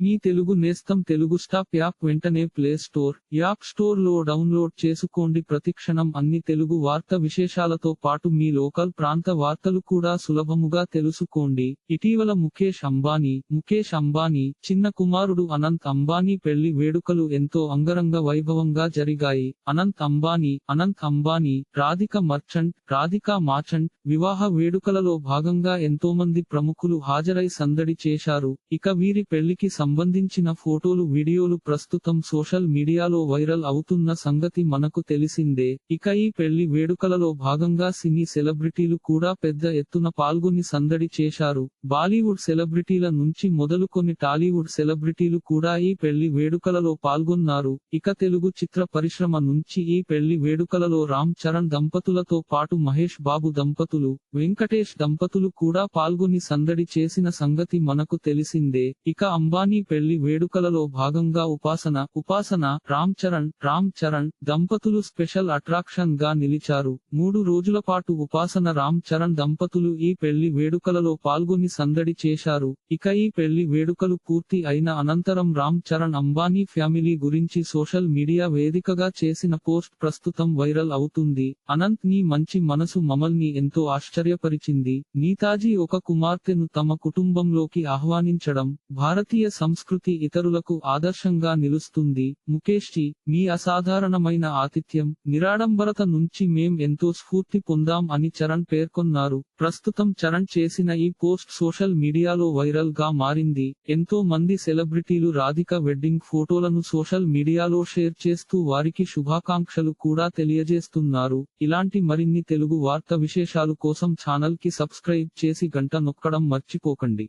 మీ తెలుగు నేస్తం Telugu stop app వెంటనే play store app స్టోర్లో డౌన్లోడ్ చేసుకోండి. ప్రతిక్షణం అన్ని తెలుగు వార్త విశేషాలతో పాటు మీ లోకల్ ప్రాంత వార్తలు కూడా సులభముగా తెలుసుకోండి. ఇటీవల ముఖేష్ అంబానీ ముఖేష్ అంబానీ చిన్న కుమారుడు అనంత్ అంబానీ పెళ్ళి వేడుకలు ఎంతో అంగరంగ వైభవంగా జరిగాయి. అనంత్ అంబానీ అనంత్ అంబానీ రాధిక మర్చంట్ రాధికా మాచంట్ వివాహ వేడుకలలో భాగంగా ఎంతోమంది ప్రముఖులు హాజరై సందడి చేశారు. ఇక వీరి పెళ్ళికి సంబంధించిన ఫోటోలు వీడియోలు ప్రస్తుతం సోషల్ మీడియాలో వైరల్ అవుతున్న సంగతి మనకు తెలిసిందే. ఇక ఈ పెళ్ళి వేడుకలలో భాగంగా సినీ సెలబ్రిటీలు కూడా పెద్ద ఎత్తున పాల్గొని సందడి చేశారు. బాలీవుడ్ సెలబ్రిటీల నుంచి మొదలుకొని టాలీవుడ్ సెలబ్రిటీలు కూడా ఈ పెళ్ళి వేడుకలలో పాల్గొన్నారు. ఇక తెలుగు చిత్ర పరిశ్రమ నుంచి ఈ పెళ్ళి వేడుకలలో రామ్ చరణ్ దంపతులతో పాటు మహేష్ బాబు దంపతులు వెంకటేష్ దంపతులు కూడా పాల్గొని సందడి చేసిన సంగతి మనకు తెలిసిందే. ఇక అంబానీ పెళ్ళి వేడుకలలో భాగంగా ఉపాసన ఉపాసన రామ్ చరణ్ రామ్ చరణ్ దంపతులు స్పెషల్ అట్రాక్షన్గా నిలిచారు. మూడు రోజుల పాటు ఉపాసన రామ్ చరణ్ దంపతులు ఈ పెళ్ళి వేడుకలలో పాల్గొని సందడి చేశారు. ఇక ఈ పెళ్ళి వేడుకలు పూర్తి అయిన అనంతరం రామ్ చరణ్ అంబానీ ఫ్యామిలీ గురించి సోషల్ మీడియా వేదికగా చేసిన పోస్ట్ ప్రస్తుతం వైరల్ అవుతుంది. అనంత్ నీ మంచి మనసు మమల్ని ఎంతో ఆశ్చర్యపరిచింది. నీతాజీ ఒక కుమార్తెను తమ కుటుంబంలోకి ఆహ్వానించడం భారతీయ సంస్కృతి ఇతరులకు ఆదర్శంగా నిలుస్తుంది. ముఖేష్ జీ మీ అసాధారణమైన ఆతిథ్యం నిరాడంబరత నుంచి మేం ఎంతో స్ఫూర్తి పొందాం అని చరణ్ పేర్కొన్నారు. ప్రస్తుతం చరణ్ చేసిన ఈ పోస్ట్ సోషల్ మీడియాలో వైరల్గా మారింది. ఎంతో మంది సెలబ్రిటీలు రాధిక వెడ్డింగ్ ఫోటోలను సోషల్ మీడియాలో షేర్ చేస్తూ వారికి శుభాకాంక్షలు కూడా తెలియజేస్తున్నారు. ఇలాంటి మరిన్ని తెలుగు వార్త విశేషాలు కోసం ఛానల్కి సబ్స్క్రైబ్ చేసి గంట నొక్కడం మర్చిపోకండి.